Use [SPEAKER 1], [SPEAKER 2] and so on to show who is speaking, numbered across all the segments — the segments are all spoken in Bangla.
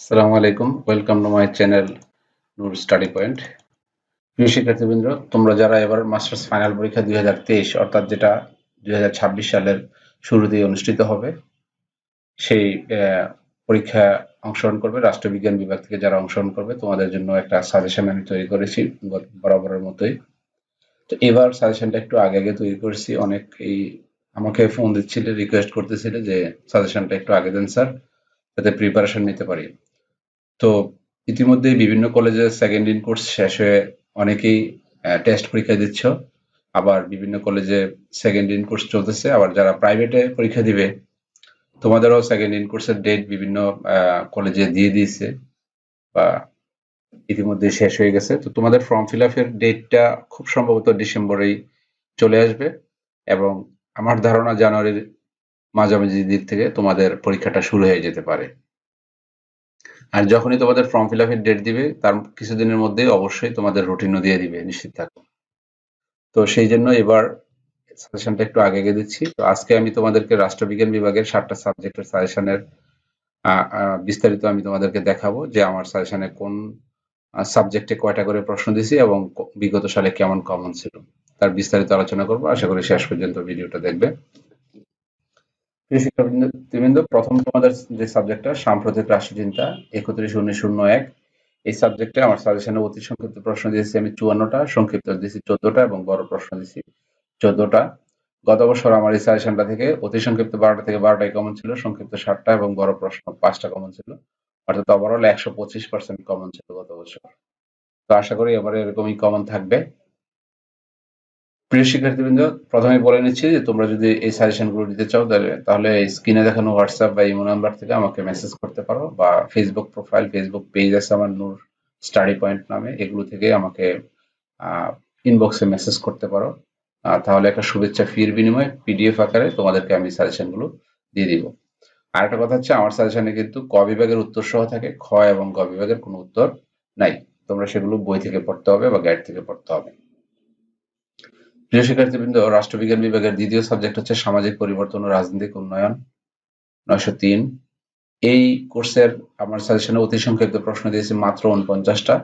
[SPEAKER 1] আসসালামু আলাইকুম welcome to my channel Noor study point প্রিয় শিক্ষার্থীবৃন্দ তোমরা যারা এবার মাস্টার্স ফাইনাল পরীক্ষা দুই হাজার তেইশ, অর্থাৎ যেটা দুই হাজার ছাব্বিশ সালের শুরুতে অনুষ্ঠিত হবে, সেই পরীক্ষা অংশগ্রহণ করবে রাষ্ট্রবিজ্ঞান বিভাগ থেকে যারা অংশগ্রহণ করবে, তোমাদের জন্য একটা সাজেশন আমি তৈরি করেছি বরাবরের মতোই। তো এবার সাজেশনটা একটু আগে আগে তৈরি করেছি, অনেক এই আমাকে ফোন দিচ্ছিলে রিকোয়েস্ট করতেছিলে যে সাজেশনটা একটু আগে দেন স্যার যাতে প্রিপারেশন নিতে পারি। তো ইতিমধ্যে বিভিন্ন কলেজে সেকেন্ড ইন কোর্স শেষ হয়ে অনেকেই টেস্ট পরীক্ষা দিচ্ছ। আবার বিভিন্ন কলেজে সেকেন্ড ইন কোর্স চলতেছে। আবার যারা প্রাইভেটে পরীক্ষা দিবে, তোমাদেরও সেকেন্ড ইন কোর্সের ডেট বিভিন্ন কলেজে দিয়ে দিয়েছে বা ইতিমধ্যে শেষ হয়ে গেছে। তো তোমাদের ফর্ম ফিল আপের ডেটটা খুব সম্ভবত ডিসেম্বরেই চলে আসবে এবং আমার ধারণা জানুয়ারির মাঝামাঝি দিক থেকে তোমাদের পরীক্ষাটা শুরু হয়ে যেতে পারে। আর যখনই তোমাদের ফর্ম ফিল আপের ডেট দিবে, তার কিছুদিনের মধ্যেই অবশ্যই তোমাদের রুটিনও দিয়ে দিবে, নিশ্চিত থাকো তো সেই জন্য এবার সাজেশনটা একটু আগে আগে দিচ্ছি। তো আজকে আমি তোমাদেরকে রাষ্ট্রবিজ্ঞান বিভাগের সাতটা সাবজেক্টের সাজেশনের বিস্তারিত আমি তোমাদেরকে দেখাবো যে আমার সাজেশনে কোন সাবজেক্টে কয়টা করে প্রশ্ন দিছি এবং বিগত সালে কেমন কমন ছিল। তার বিস্তারিত আলোচনা করব। আশা করি শেষ পর্যন্ত ভিডিওটা দেখবে। প্রিয় শিক্ষাবৃন্দ প্রথম তোমাদের যে সাবজেক্টটা সাম্প্রতিক রাষ্ট্রচিন্তা, একত্রিশ, উনিশ শূন্য এক এই সাবজেক্টে আমার সাজেশনে অতি সংক্ষিপ্ত প্রশ্ন দিয়েছি আমি চুয়ান্নটা, সংক্ষিপ্ত দিয়েছি চোদ্দটা এবং বড় প্রশ্ন দিয়েছি চোদ্দটা। গত বছর আমার এই সাজেশনটা থেকে অতি সংক্ষিপ্ত বারোটা থেকে বারোটাই কমন ছিল, সংক্ষিপ্ত ষাটটা এবং বড় প্রশ্ন পাঁচটা কমন ছিল। অর্থাৎ ওভারঅল একশো পঁচিশ পার্সেন্ট কমন ছিল গত বছর। তো আশা করি এবারে এরকমই কমন থাকবে। প্রিয় শিক্ষার্থীবৃন্দ, প্রথমে বলে নিচ্ছি যে তোমরা যদি এই সাজেশনগুলো নিতে চাও, তাহলে তাহলে স্ক্রিনে দেখানো হোয়াটসঅ্যাপ বা ইমো নাম্বার থেকে আমাকে মেসেজ করতে পারো বা ফেসবুক প্রোফাইল ফেসবুক পেজ আছে আমার নূর স্টাডি পয়েন্ট নামে। এগুলো থেকে আমাকে ইনবক্সে মেসেজ করতে পারো। তাহলে একটা শুভেচ্ছা ফির বিনিময়ে পিডিএফ আকারে তোমাদেরকে আমি সাজেশনগুলো দিয়ে দিব। আর একটা কথা হচ্ছে, আমার সাজেশনে কিন্তু ক বিভাগের উত্তর সহ থাকে, খ এবং গ বিভাগের কোনো উত্তর নাই। তোমরা সেগুলো বই থেকে পড়তে হবে বা গাইড থেকে পড়তে হবে। প্রিয় শিক্ষার্থীবৃন্দ, রাষ্ট্রবিজ্ঞান বিভাগের দ্বিতীয় সাবজেক্ট হচ্ছে সামাজিক পরিবর্তন ও রাজনৈতিক উন্নয়ন, নয়শো তিন। এই কোর্সের আমার সাজেশনে অতি সংক্ষিপ্ত প্রশ্ন দিয়েছি মাত্র উনপঞ্চাশটা,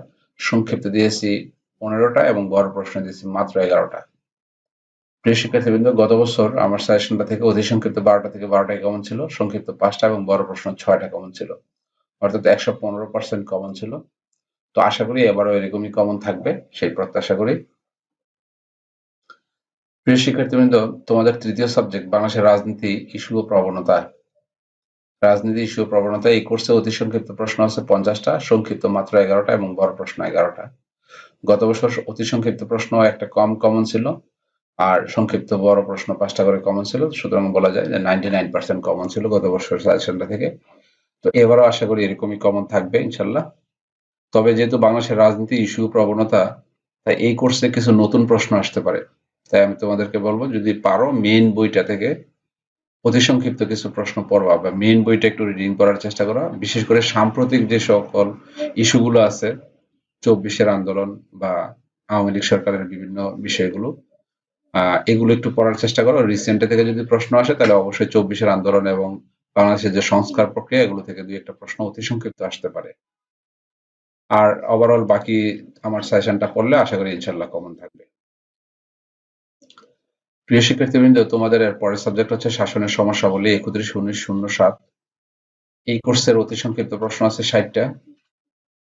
[SPEAKER 1] সংক্ষিপ্ত দিয়েছি পনেরোটা এবং বড় প্রশ্ন দিয়েছি মাত্র এগারোটা। প্রিয় শিক্ষার্থীবৃন্দ, গত বছর আমার সাজেশনটা থেকে অতি সংক্ষিপ্ত বারোটা থেকে বারোটাই কমন ছিল, সংক্ষিপ্ত পাঁচটা এবং বড় প্রশ্ন ছয়টা কমন ছিল। অর্থাৎ একশো পনেরো পার্সেন্ট কমন ছিল। তো আশা করি এবারও এরকমই কমন থাকবে, সেই প্রত্যাশা করি। প্রিয় শিক্ষার্থীবৃন্দ, তোমাদের তৃতীয় সাবজেক্ট বাংলাদেশের রাজনীতি ইস্যু ও প্রবণতা। রাজনীতি ইস্যু ও প্রবণতা, এই কোর্সে অতি সংক্ষিপ্ত প্রশ্ন আছে পঞ্চাশটা, সংক্ষিপ্ত মাত্র এগারোটা এবং বড় প্রশ্ন এগারোটা। গত বছর অতি সংক্ষিপ্ত প্রশ্ন একটা কম কমন ছিল, আর সংক্ষিপ্ত বড় প্রশ্ন পাঁচটা করে কমন ছিল, সুতরাং বলা যায় যে নাইনটি নাইন পার্সেন্ট কমন ছিল গত বছর সাজেশনটা থেকে। তো এবারও আশা করি এরকমই কমন থাকবে ইনশাল্লাহ তবে যেহেতু বাংলাদেশের রাজনীতি ইস্যু প্রবণতা, তাই এই কোর্সে কিছু নতুন প্রশ্ন আসতে পারে। তাই আমি তোমাদেরকে বলব, যদি পারো মেইন বইটা থেকে অতি সংক্ষিপ্ত কিছু প্রশ্ন পড়বা বা মেইন বইটা একটু রিডিং করার চেষ্টা করা বিশেষ করে সাম্প্রতিক যে সকল ইস্যুগুলো আছে, চব্বিশের আন্দোলন বা আওয়ামী লীগ সরকারের বিভিন্ন বিষয়গুলো এগুলো একটু পড়ার চেষ্টা করো। রিসেন্টে থেকে যদি প্রশ্ন আসে, তাহলে অবশ্যই চব্বিশের আন্দোলন এবং বাংলাদেশের যে সংস্কার প্রক্রিয়া, এগুলো থেকে দুই একটা প্রশ্ন অতি সংক্ষিপ্ত আসতে পারে। আর ওভারঅল বাকি আমার সেশনটা করলে আশা করি ইনশাল্লাহ কমন থাকবে। প্রিয় শিক্ষার্থীবৃন্দ, তোমাদের এর পরের সাবজেক্ট হচ্ছে শাসনের সমস্যা বলে একত্রিশ উনিশ শূন্য সাত। এই কোর্সের অতি সংক্ষিপ্ত প্রশ্ন আছে ষাটটা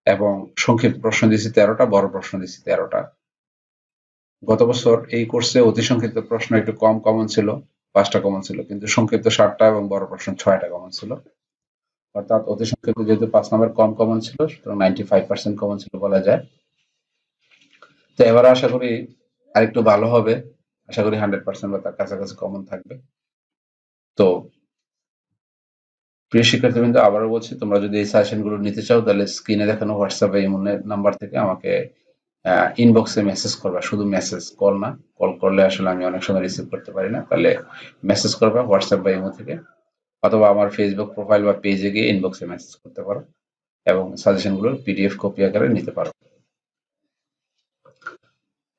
[SPEAKER 1] এবং সংক্ষিপ্ত প্রশ্ন দিয়েছি তেরোটা, বড় প্রশ্ন দিয়েছি তেরোটা। গত বছর এই কোর্সে অতি সংক্ষিপ্ত প্রশ্ন একটু কম কমন ছিল, পাঁচটা কমন ছিল, কিন্তু সংক্ষিপ্ত ষাটটা এবং বড় প্রশ্ন ছয়টা কমন ছিল। অর্থাৎ অতি সংক্ষিপ্ত যেহেতু পাঁচ নম্বর কম কমন ছিল, সুতরাং নাইনটি ফাইভ পার্সেন্ট কমন ছিল বলা যায়। তো এবার আশা করি আরেকটু ভালো হবে। আশা করি হান্ড্রেড পার্সেন্ট বা তার কাছাকাছি কমন থাকবে। তো প্রিয় শিক্ষার্থীবৃন্দ, আবারও বলছি, তোমরা যদি এই গুলো নিতে চাও, তাহলে স্ক্রিনে দেখানো হোয়াটসঅ্যাপ ইমোনের নাম্বার থেকে আমাকে ইনবক্সে মেসেজ করবা। শুধু মেসেজ কল না কল করলে আসলে আমি অনেক সময় রিসিভ করতে পারি না। তাহলে মেসেজ করবা হোয়াটসঅ্যাপ বা ইমো থেকে, অথবা আমার ফেসবুক প্রোফাইল বা পেজে গিয়ে ইনবক্সে মেসেজ করতে পারো এবং সাজেশনগুলোর পিডিএফ কপি আকারে নিতে পারো।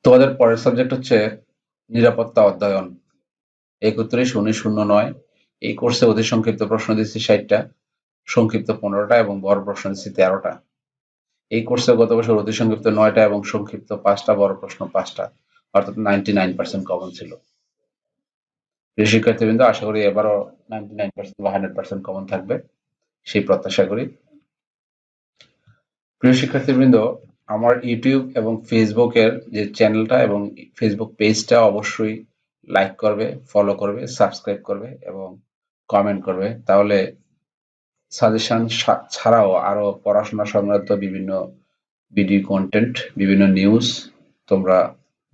[SPEAKER 1] তোমাদের পরের সাবজেক্ট হচ্ছে নিরাপত্তা অধ্যয়ন। একত্রিশ উনিশ শূন্য নয়। এই কোর্সে অতি সংক্ষিপ্ত প্রশ্ন দিচ্ছি ষাটটা, সংক্ষিপ্ত পনেরোটা এবং বড় প্রশ্ন দিচ্ছি তেরোটা। এই কোর্সে গত বছর অতি সংক্ষিপ্ত নয়টা এবং সংক্ষিপ্ত পাঁচটা, বড় প্রশ্ন পাঁচটা, অর্থাৎ নাইনটি নাইন পার্সেন্ট কমন ছিল। প্রিয় শিক্ষার্থীবৃন্দ, আশা করি এবারও নাইনটি নাইন পার্সেন্ট বা হান্ড্রেড পার্সেন্ট কমন থাকবে। সেই প্রত্যাশা করি। প্রিয় শিক্ষার্থীবৃন্দ আমার ইউটিউব এবং ফেসবুকের যে চ্যানেলটা এবং ফেসবুক পেজটা অবশ্যই লাইক করবে ফলো করবে সাবস্ক্রাইব করবে এবং কমেন্ট করবে। তাহলে সাজেশন ছাড়াও আরও পড়াশোনা সংক্রান্ত বিভিন্ন ভিডিও কন্টেন্ট বিভিন্ন নিউজ তোমরা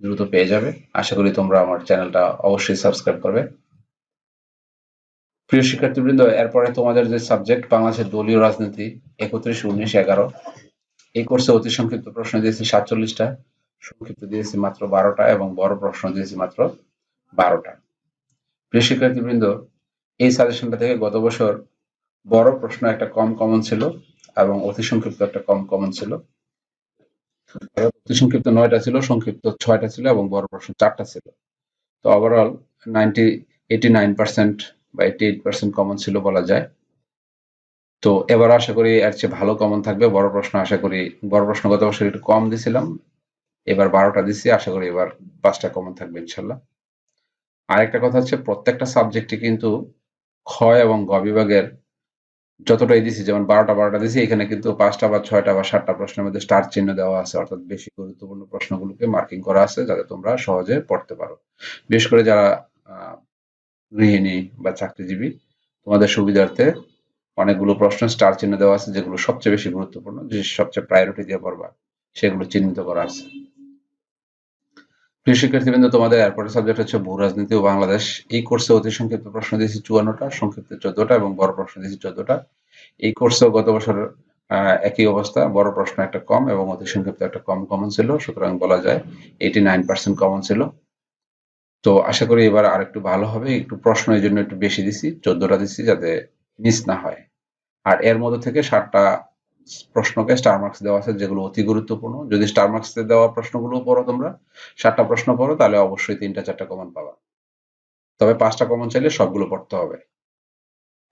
[SPEAKER 1] দ্রুত পেয়ে যাবে। আশা করি তোমরা আমার চ্যানেলটা অবশ্যই সাবস্ক্রাইব করবে। প্রিয় শিক্ষার্থীবৃন্দ, এরপরে তোমাদের যে সাবজেক্ট বাংলাদেশের দলীয় রাজনীতি, একত্রিশ, উনিশ, এগারো। এই কোর্সে অতি সংক্ষিপ্ত প্রশ্ন দিয়েছি সাতচল্লিশটা, সংক্ষিপ্ত দিয়েছি মাত্র বারোটা এবং বড় প্রশ্ন দিয়েছি মাত্র বারোটা। প্রিয় শিক্ষার্থীবৃন্দ, এই সাজেশনটা থেকে গত বছর বড় প্রশ্ন একটা কম কমন ছিল এবং অতি সংক্ষিপ্ত একটা কম কমন ছিল। অতি সংক্ষিপ্ত নয়টা ছিল, সংক্ষিপ্ত ছয়টা ছিল এবং বড় প্রশ্ন চারটা ছিল। তো overall ninety eighty nine percent বা এইটি এইট পার্সেন্ট কমন ছিল বলা যায়। তো এবার আশা করি এর চেয়ে ভালো কমন থাকবে। বড় প্রশ্ন আশা করি, বড় প্রশ্ন গত বছর একটু কম দিছিলাম। এবার বারোটা দিচ্ছি আশা করি এবার পাঁচটা কমন থাকবে ইনশাল্লাহ। আরেকটা কথা হচ্ছে, প্রত্যেকটা সাবজেক্টে কিন্তু খ এবং গ বিভাগের যতটাই দিছি, যেমন বারোটা বারোটা দিছি, এখানে কিন্তু পাঁচটা বা ছয়টা বা সাতটা প্রশ্নের মধ্যে স্টার চিহ্ন দেওয়া আছে। অর্থাৎ বেশি গুরুত্বপূর্ণ প্রশ্নগুলোকে মার্কিং করা আছে, যাতে তোমরা সহজে পড়তে পারো। বিশেষ করে যারা গৃহিণী বা চাকরিজীবী, তোমাদের সুবিধার্থে অনেকগুলো প্রশ্ন স্টার চিহ্ন দেওয়া আছে, যেগুলো সবচেয়ে বেশি গুরুত্বপূর্ণ, যে সবচেয়ে প্রায়োরিটি দিয়ে পড়বা, সেগুলো চিহ্নিত করা আছে। প্রিয় শিক্ষার্থীবৃন্দ, তোমাদের এরপরের সাবজেক্ট হচ্ছে ভূ রাজনীতি ও বাংলাদেশ। এই কোর্সে অতি সংক্ষিপ্ত প্রশ্ন দিয়েছি চুয়ান্নটা, সংক্ষিপ্ত চোদ্দটা এবং বড় প্রশ্ন দিয়েছি চোদ্দটা। এই কোর্সেও গত বছর একই অবস্থা, বড় প্রশ্ন একটা কম এবং অতি সংক্ষিপ্ত একটা কম কমন ছিল, সুতরাং বলা যায় এইটি নাইন পার্সেন্ট কমন ছিল। তো আশা করি এবার আর একটু ভালো হবে, একটু প্রশ্ন এই জন্য একটু বেশি দিছি, চোদ্দটা দিচ্ছি যাতে মিস না হয়। আর এর মধ্যে থেকে ষাটটা প্রশ্নকে স্টার মার্কস দেওয়া আছে, যেগুলো অতি গুরুত্বপূর্ণ। যদি স্টার মার্কস দেওয়া প্রশ্নগুলো পড়ো তোমরা, সাতটা প্রশ্ন পড়ো, তাহলে অবশ্যই তিনটা চারটা কমন পাবা। তবে পাঁচটা কমন চাইলে সবগুলো পড়তে হবে।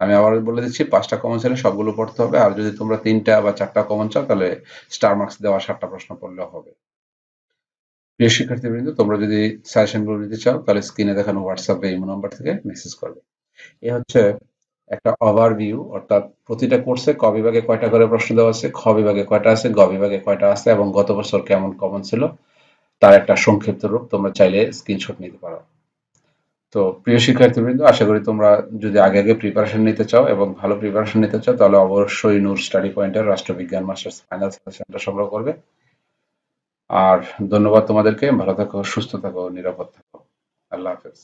[SPEAKER 1] আমি আবার বলে দিচ্ছি, পাঁচটা কমন চাইলে সবগুলো পড়তে হবে। আর যদি তোমরা তিনটা বা চারটা কমন চাও, তাহলে স্টার মার্কস দেওয়া সাতটা প্রশ্ন পড়লেও হবে। প্রিয় শিক্ষার্থীবৃন্দ, তোমরা যদি সাজেশনগুলো নিতে চাও, তাহলে স্ক্রিনে দেখানো হোয়াটসঅ্যাপে ইমো নাম্বার থেকে মেসেজ করবে। এ হচ্ছে একটা ওভারভিউ অর্থাৎ প্রতিটা কোর্সে ক বিভাগে কয়টা করে প্রশ্ন দেওয়া আছে, খ বিভাগে কয়টা আছে, গ বিভাগে কয়টা আছে, এবং গত বছর কেমন কমন ছিল, তার একটা সংক্ষিপ্ত রূপ তোমরা চাইলে স্ক্রিনশট নিতে পারো। তো প্রিয় শিক্ষার্থীবৃন্দ, আশা করি তোমরা যদি আগে আগে প্রিপারেশন নিতে চাও এবং ভালো প্রিপারেশন নিতে চাও, তাহলে অবশ্যই নূর স্টাডি পয়েন্টের রাষ্ট্রবিজ্ঞান মাস্টার্স ফাইনাল সেশনটা সংগ্রহ করবে। আর ধন্যবাদ তোমাদেরকে, ভালো থাকো, সুস্থ থাকো, নিরাপদ থাকো। আল্লাহ হাফেজ।